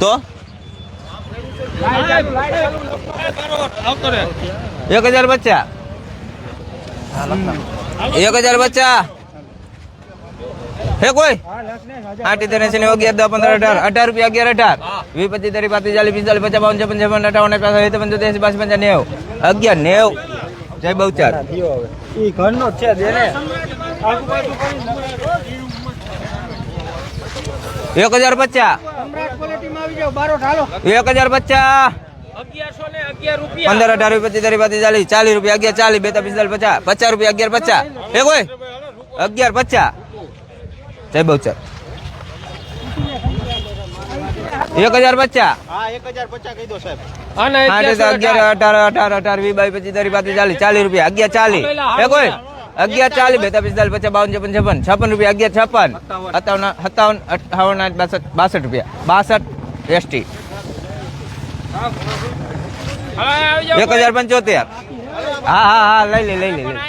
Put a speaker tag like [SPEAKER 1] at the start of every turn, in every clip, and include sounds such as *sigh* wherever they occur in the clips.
[SPEAKER 1] તો એક હજાર બચ્ચા એક હજાર બચ્ચા હે કોઈ આઠ ઇતેર એસી નેવું અગિયાર દસ પંદર અઢાર અઢાર રૂપિયા અગિયાર અઢાર વીસ પચીસ ત્રીસ પાંત્રીસ ચાલીસ પિસ્તાલીસ પચાસ બાવન છપ્પન છપ્પન અઠાવન પાછળ હેત પંચોતેર એસી પાસઠ પંચાવન નેવું અગિયાર નેવ જય બહુચાર
[SPEAKER 2] ઈ ઘરનો જ છે દેને
[SPEAKER 1] એક હજાર પચાસ. એક હજાર પચાસ. પંદર અઢાર પચીસ તારી પાંત્રીસ ચાલીસ ચાલીસ રૂપિયા અગિયાર ચાલીસ બેતા પિસ્તાલીસ પચાસ પચાસ રૂપિયા અગિયાર પચાસ. હે કોઈ? અગિયાર પચાસ. જય બહુચર એક હજાર પચાસ.
[SPEAKER 2] પચાસ
[SPEAKER 1] અગિયાર અઢાર. અઢાર અઢાર વી બાવીસ પચીસ તારી પાસે ચાલીસ ચાલીસ રૂપિયા અગિયાર ચાલીસ. હે કોઈ? અગિયાર ચાલીસ બેતા પિસ્તાલીસ પચાસ બાવન છપ્પન છપ્પન છપ્પન રૂપિયા અગિયાર છપ્પન સત્તાવન સત્તાવન અઠાવન આઠ બાસઠ બાસઠ રૂપિયા બાસઠ એસટી એક હજાર પંચોતેર હા હા હા લઈ લે લઈ લે લઈ લે.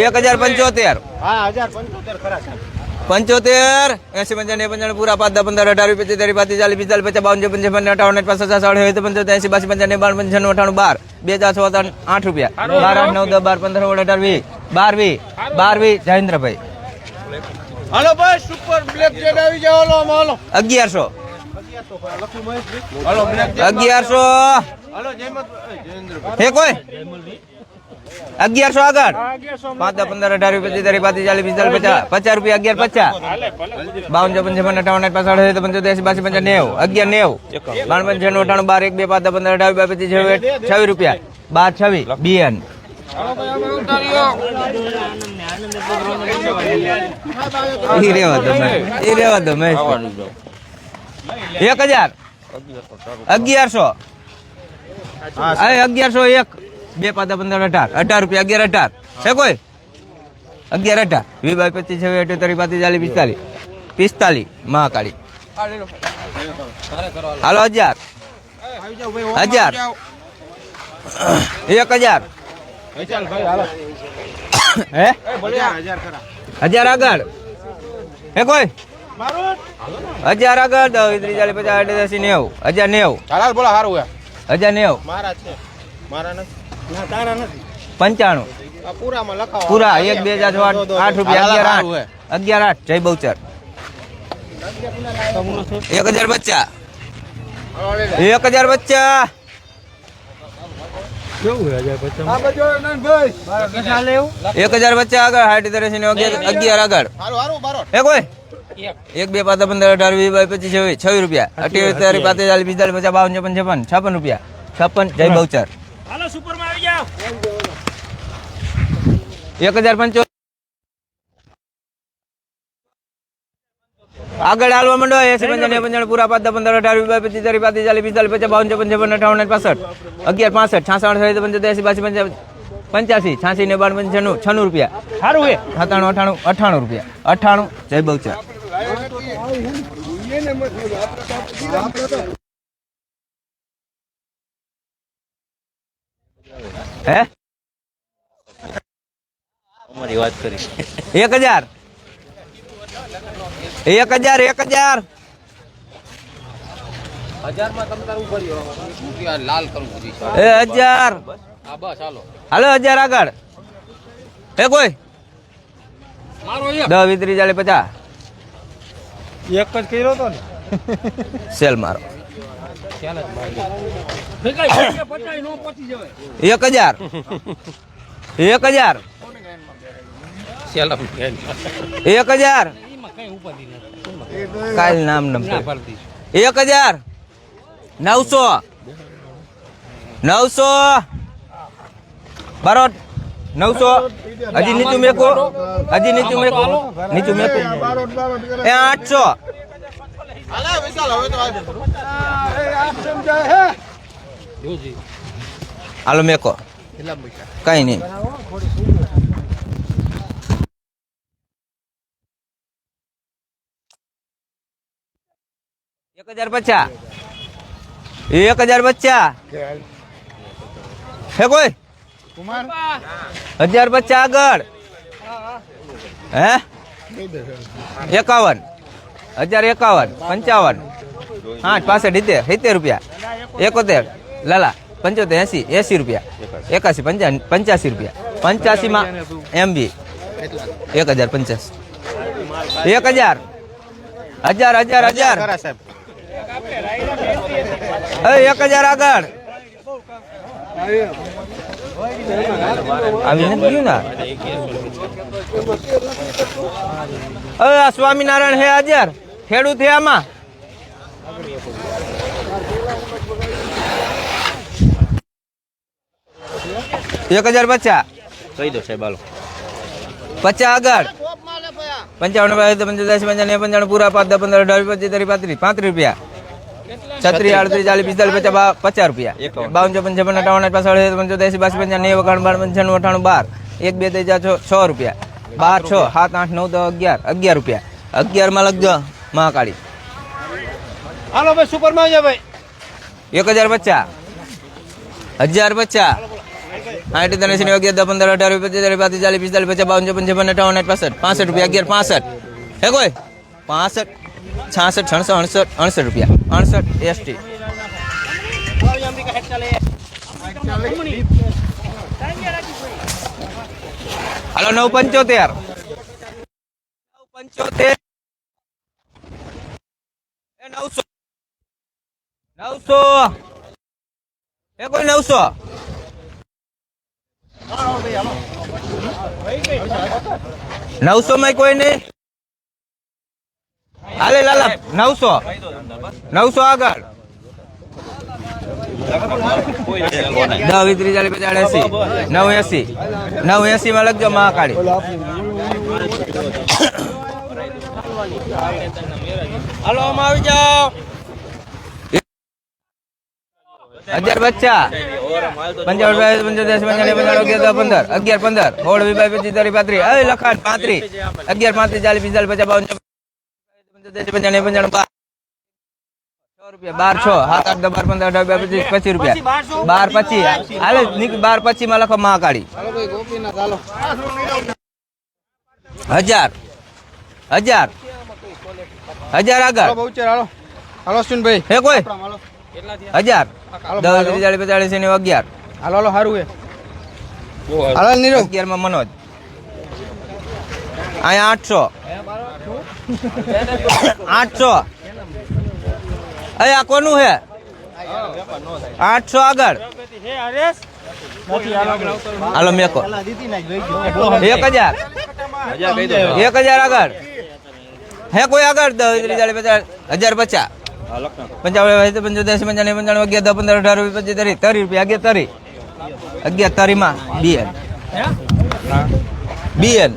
[SPEAKER 1] એક હજાર પંચોતેર
[SPEAKER 2] હા હજાર પંચોતેર ખરા સાહેબ
[SPEAKER 1] પંચોતેર એસી પંચાવન એ પંચાવન પૂરા પાંચ દસ પંદર અઢાર વીસ પચીસ ત્રીસ પાંત્રીસ ચાલીસ પિસ્તાલીસ પચાસ બાવન છપ્પન છપ્પન અઠાવન આઠ પાસઠ સાઠ હોય તો પંચોતેર એસી બાસી પંચાવન બાર પંચાણું અઠાણું બાર બે હજાર છ ત્રણ આઠ રૂપિયા બાર આઠ નવ દસ બાર પંદર સોળ અઢાર વીસ બાર વીસ જયેન્દ્રભાઈ.
[SPEAKER 2] હાલો ભાઈ સુપર બ્લેક જેડ આવી જાવ હાલો આમાં હાલો.
[SPEAKER 1] અગિયારસો.
[SPEAKER 2] લખી મહેશભાઈ હાલો બ્લેક
[SPEAKER 1] અગિયારસો.
[SPEAKER 2] હાલો જયમત જયેન્દ્રભાઈ.
[SPEAKER 1] હે કોઈ? અગિયારસો આગળ. પાંચ પંદર અઢાર પચીસ પાંચ પાંત્રીસ ચાલીસ પિસ્તાલીસ પચાસ પચાસ રૂપિયા અગિયાર પચાસ. બાવન ચોપન છપ્પન અઠાવન આઠ પાસઠ હોય તો પંચોતેર એસી બાસી પંચાવન નેવું. અગિયાર નેવું. બાર પંચાણું અઠાણું બાર એક બે પાંચ પંદર અઢાર પચીસ છવ્વીસ છવ્વીસ રૂપિયા. બાર છવ્વીસ બીએન મેં. એક હજાર અગિયારસો. અગિયારસો એક. બે પાંચ પંદર અઢાર. અઢાર રૂપિયા, અગિયાર અઢાર. છે કોઈ? અગિયાર અઢાર. વી બાય પચીસ, છવ્વીસ, અઠ્યોતેર, પાંત્રીસ, ચાલીસ, પિસ્તાલીસ. પિસ્તાલીસ. મહાકાળી. હાલો હજાર હજાર એક હજાર હે?
[SPEAKER 2] હજાર
[SPEAKER 1] આગળ. હે કોઈ? હજાર આગળ દસ ત્રીસ ચાલીસ પચાસ અઢી દસ નેવું. હજાર નેવું.
[SPEAKER 2] હાલ બોલા સારું હે
[SPEAKER 1] હજાર નેવું.
[SPEAKER 2] મારા છે. મારા નથી. ના તારા નથી.
[SPEAKER 1] પંચાણું.
[SPEAKER 2] પૂરામાં લખાવો.
[SPEAKER 1] પૂરા એક બે હજાર આઠ આઠ રૂપિયા અગિયાર આઠ. અગિયાર આઠ. જય બહુચર. એક હજાર બચ્ચા. એક હજાર બચ્ચા. એક હજાર બચ્ચા આગળ હાઈટ તરેસી ને અગિયાર અગિયાર આગળ
[SPEAKER 2] હારું હારું બારો
[SPEAKER 1] એ કોઈ એક બે પાંચ પંદર અઢાર વીસ બાવીસ પચીસ છવ્વીસ છવ્વીસ રૂપિયા અઠ્યાવીસ તારીખ પાંત્રીસ ચાલીસ પિસ્તાલીસ પચાસ બાવન છપ્પન છપ્પન છપ્પન રૂપિયા છપ્પન જય બહુચર
[SPEAKER 2] હાલો સુપર માં આવી જાવ
[SPEAKER 1] એક હજાર પંચો આગળ હાલવા માંડો એસી પંચાણું પંચાણું પૂરા પાંચ દસ પંદર અઢાર વીસ બાવીસ પચીસ ત્રીસ પાંત્રીસ ચાલીસ પિસ્તાલીસ પચાસ બાવન છપ્પન છપ્પન અઠાવન આઠ પાસઠ અગિયાર પાસઠ છાસઠ સાઠ પંચોતેર એસી બાસી પંચાવન પંચ્યાસી છ્યાસી ને બાર પંચાણું છન્નું રૂપિયા
[SPEAKER 2] સારું હે
[SPEAKER 1] સત્તાણું અઠાણું અઠાણું રૂપિયા અઠાણું જય બહુચર હે
[SPEAKER 3] અમારી વાત કરી
[SPEAKER 1] એક હજાર એક હજાર એક હજાર. એ હજાર.
[SPEAKER 3] હાલો.
[SPEAKER 1] હાલો હજાર આગળ. હે કોઈ? દસ વીસ ત્રીસ ચાલીસ પચાસ.
[SPEAKER 2] એક જ કર્યો તો ને?
[SPEAKER 1] સેલ મારો. એક હજાર. એક હજાર. એક હજાર. કાલ નામ નમ એક હજાર. નવસો. નવસો. બારોટ. નવસો. હજી નીચું મેકો. હજી નીચું મેકો. નીચું મેકો. એ આઠસો.
[SPEAKER 2] હાલો,
[SPEAKER 1] મેકો. કઈ નહીં. એક હજાર પચાસ એક હજાર પચાસ હે કોઈ
[SPEAKER 2] કુમાર
[SPEAKER 1] હજાર પચાસ આગળ હે એકાવન હજાર એકાવન પંચાવન આઠ પાસઠ સિત્તેર સિત્તેર રૂપિયા એકોતેર લાલા પંચોતેર એસી એસી રૂપિયા એકાસી પંચા પંચ્યાસી રૂપિયા પંચ્યાસીમાં એમ બી એક હજાર પંચ્યાસી એક હજાર હજાર હજાર હજાર
[SPEAKER 2] ખરા સાહેબ
[SPEAKER 1] એ એક હજાર આગળ. આવી નથી ગયું ને? હવે આ સ્વામિનારાયણ હે હાજર? ખેડૂત હે આમાં? એક હજાર પચાસ.
[SPEAKER 3] કહી દો સાહેબ હાલો.
[SPEAKER 1] પચાસ આગળ. પંચાવન પંચાવન પંચાવન પૂરા પાંચ દસ પંદર અઢાર પચીસ ત્રીસ પાંત્રીસ પાંત્રીસ રૂપિયા. છત્રીસ આડત્રીસ ચાલીસ પિસ્તાલીસ પચાસ બા- પચાસ રૂપિયા બાવન ચોપન છપ્પન અઠાવન પાછળ પંચોતેર એસી બાસી પંચાવન નેવું એકાણું બાર પંચાણું અઠાણું બાર એક બે ત્રણ ચાર છ છ રૂપિયા બાર છ સાત આઠ નવ દસ અગિયાર અગિયાર રૂપિયા અગિયારમાં લખજો મહાકાળી
[SPEAKER 2] હાલો ભાઈ સુપર માં આવજો ભાઈ
[SPEAKER 1] એક હજાર પચાસ હજાર પચાસ આઠ ત્રણ એસી અગિયાર દસ પંદર અઢાર વીસ પચીસ ત્રીસ પાંત્રીસ ચાલીસ પિસ્તાલીસ પચાસ બાવન ચોપન છપ્પન અઠાવન આઠ પાસઠ પાસઠ રૂપિયા અગિયાર પાસઠ હે કોઈ પાસઠ છાસઠ છણસઠ અડસઠ અડસઠ રૂપિયા અડસઠ એસટી હાલો નવ પંચોતેર નવ પંચોતેર એ નવસો નવસો એ કોઈ નવસો નવસો માં કોઈ નહીં હાલે લાલા નવસો નવસો આગળ દસ વીસ ત્રીસ ચાલીસ પચાસ એસી નવ એસી નવ એસી માં લખજો મહાકાળી હાલો આમાં આવી જાઓ અગિયાર બચ્ચા પંચાવન બાવીસ, પંચોતેર પંચાણું પંચાણું અગિયાર દસ પંદર અગિયાર પંદર સોળ વીસ બાવીસ પચીસ ત્રીસ પાંત્રીસ અરે લખાણ પાંત્રીસ અગિયાર પાંત્રીસ ચાલીસ પિસ્તાલીસ પચાસ બાવન બાર છ સાત આઠ બાર પંદર અઢાર પચીસ પચીસ રૂપિયા. બાર પચીસ હાલે બાર પચીસમાં લખો મહાકાળી હજાર હજાર હજાર આગળ
[SPEAKER 2] હાલો અશ્વિનભાઈ
[SPEAKER 1] હે કોઈ હજાર દસ ત્રીસ ચાલીસ પચાસ અગિયાર
[SPEAKER 2] હાલો હાલો સારું હે હાલો નીરવ
[SPEAKER 1] અગિયારમાં મનોજ અહીંયા આઠસો. આઠસો અહીંયા કોનું હે આઠસો આગળ હાલો મેકો એક હજાર એક હજાર આગળ હે કોઈ આગળ દસ ત્રીસ ચાલીસ પચાસ હજાર પચાસ પંચાવન પંચોતેર પંચાણું પંચાણું અગિયાર દસ પંદર અઢાર વીસ પચીસ ત્રીસ ત્રીસ રૂપિયા અગિયાર તરી અગિયાર તરીમાં બીએન બીએન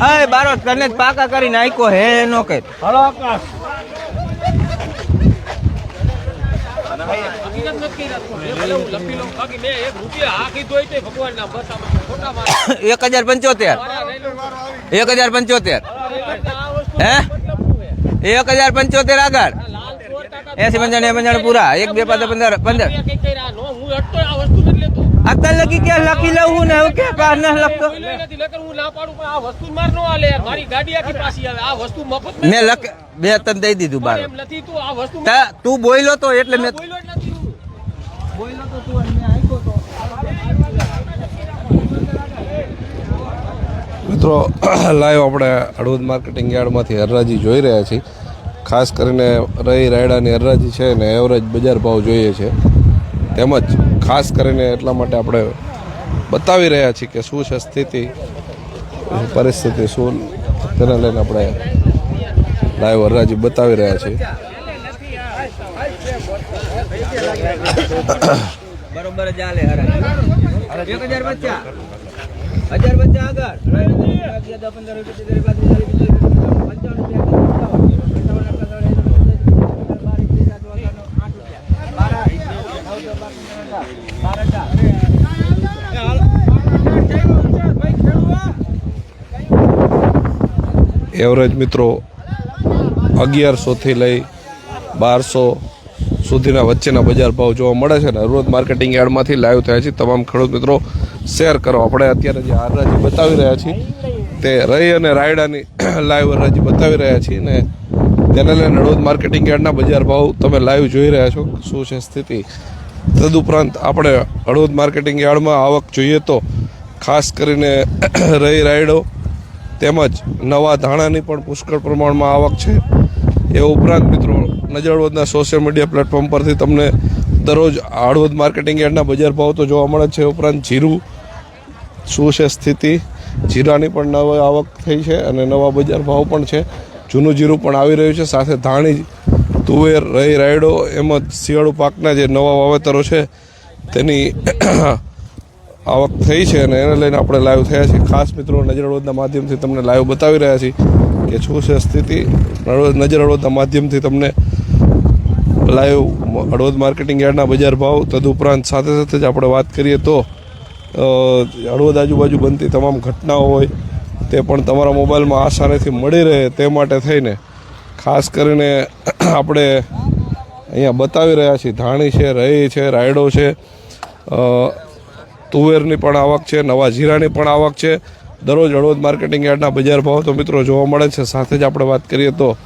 [SPEAKER 1] અય બારો તને જ પાકા કરી નાખ્યો હે નો કે એક હજાર પંચોતેર એક હજાર પંચોતેર હે એક હજાર પંચોતેર આગળ એસી પંચાણું પંચાણું પૂરા એક બે પાંચ પંદર પંદર અત્યારે લખી કે લખી લઉં ને હવે કે પાર ન લખતો? મેં લખ બે તને દઈ દીધું બાર. તા- તું બોયલો તો એટલે મેં
[SPEAKER 4] મિત્રો લાઈવ આપણે હળવદ માર્કેટિંગ યાર્ડમાંથી હરરાજી જોઈ રહ્યા છીએ. ખાસ કરીને રહી રાયડાની હરરાજી છે ને એવરેજ બજાર ભાવ જોઈએ છે. તેમજ ખાસ કરીને એટલા માટે આપણે બતાવી રહ્યા છીએ કે શું છે સ્થિતિ પરિસ્થિતિ શું તેને લઈને આપણે લાઈવ હરરાજી બતાવી રહ્યા છીએ.
[SPEAKER 1] બરોબર એક હજાર બચ્ચા હજાર બચ્ચા આગળ અગિયાર, દસ, પંદર, વીસ, પચીસ, ત્રીસ, પાંત્રીસ, ચાલીસ, પિસ્તાલીસ, પંચાવન રૂપિયા, પંચાવન, અઠાવન, અઠાવન, બાર, એકવીસ, આઠ, અઠાવન, આઠ રૂપિયા. બાર, આઠ, નવ, દસ, બાર, પંદર, અઢાર, બાર, અઢાર.
[SPEAKER 4] એવરેજ મિત્રો અગિયારસોથી લઈ બારસો સુધીના વચ્ચેના બજાર ભાવ જોવા મળે છે ને હળવદ માર્કેટિંગ યાર્ડમાંથી લાઈવ થયા છે. તમામ ખેડૂત મિત્રો શેર કરો. આપણે અત્યારે જે હરાજી બતાવી રહ્યા છીએ તે રહી અને રાયડાની *coughs* લાઈવ હરાજી બતાવી રહ્યા છીએ ને તેને લઈને હળવદ માર્કેટિંગ યાર્ડના બજાર ભાવ તમે લાઈવ જોઈ રહ્યા છો. શું છે સ્થિતિ? તદુપરાંત આપણે હળવદ માર્કેટિંગ યાર્ડમાં આવક જોઈએ તો ખાસ કરીને *coughs* રહી રાયડો તેમજ નવા ધાણાની પણ પુષ્કળ પ્રમાણમાં આવક છે. એ ઉપરાંત મિત્રો નજરવદના સોશિયલ મીડિયા પ્લેટફોર્મ પરથી તમને દરરોજ હળવદ માર્કેટિંગ યાર્ડના બજાર ભાવ તો જોવા મળે છે. ઉપરાંત જીરું, શું છે સ્થિતિ? જીરાની પણ નવી આવક થઈ છે અને નવા બજાર ભાવ પણ છે. જૂનું જીરું પણ આવી રહ્યું છે. સાથે ધાણી, તુવેર રહી રાયડો, એમ જ શિયાળુ પાકના જે નવા વાવેતરો છે, તેની આવક થઈ છે અને એને લઈને આપણે લાઈવ થયા છીએ. ખાસ મિત્રો, નજર હળવદના માધ્યમથી તમને લાઈવ બતાવી રહ્યા છીએ કે શું છે સ્થિતિ. નજર હળવદના માધ્યમથી તમને લાઈવ હળવદ માર્કેટિંગ યાર્ડના બજાર ભાવ તદુપરાંત સાથે સાથે જ આપણે વાત કરીએ તો હળવદ આજુબાજુ બનતી તમામ ઘટનાઓ હોય તે પણ તમારા મોબાઈલમાં આસાનીથી મળી રહે તે માટે થઈને ખાસ કરીને *clears throat* આપણે અહીંયા બતાવી રહ્યા છીએ. ધાણી છે રહી છે, રાયડો છે તુવેરની પણ આવક છે, નવા જીરાની પણ આવક છે. દરરોજ હળવદ માર્કેટિંગ યાર્ડના બજાર ભાવ તો મિત્રો જોવા મળે છે. સાથે જ આપણે વાત કરીએ તો